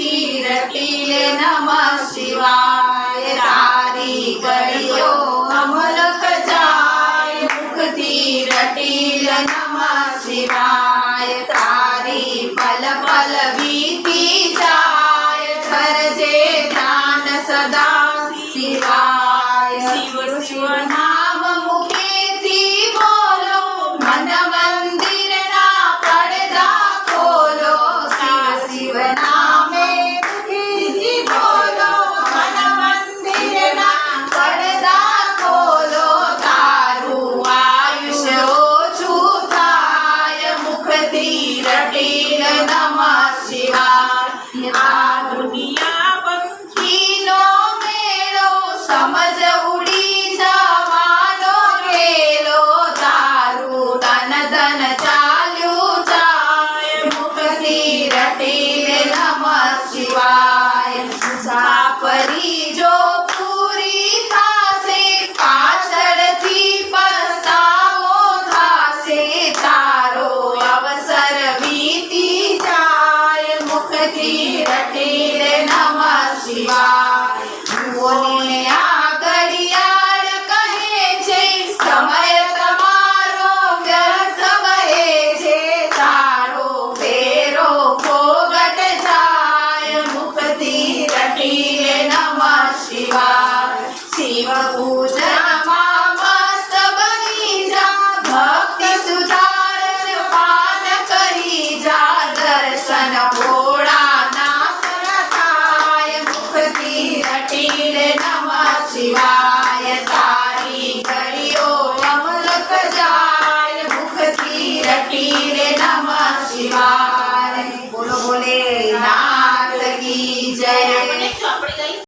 कीरतील नम शिवाय. तारी करियो अमलक जाय. मुख रटील नम शिवाय. तारी पल पल भीती जाय. धरजे दान सदा शिवाय. शिव शिवना பாட்டி Viva! रटील नमा शिवाय करियो अमलक जाय मुख थी रटील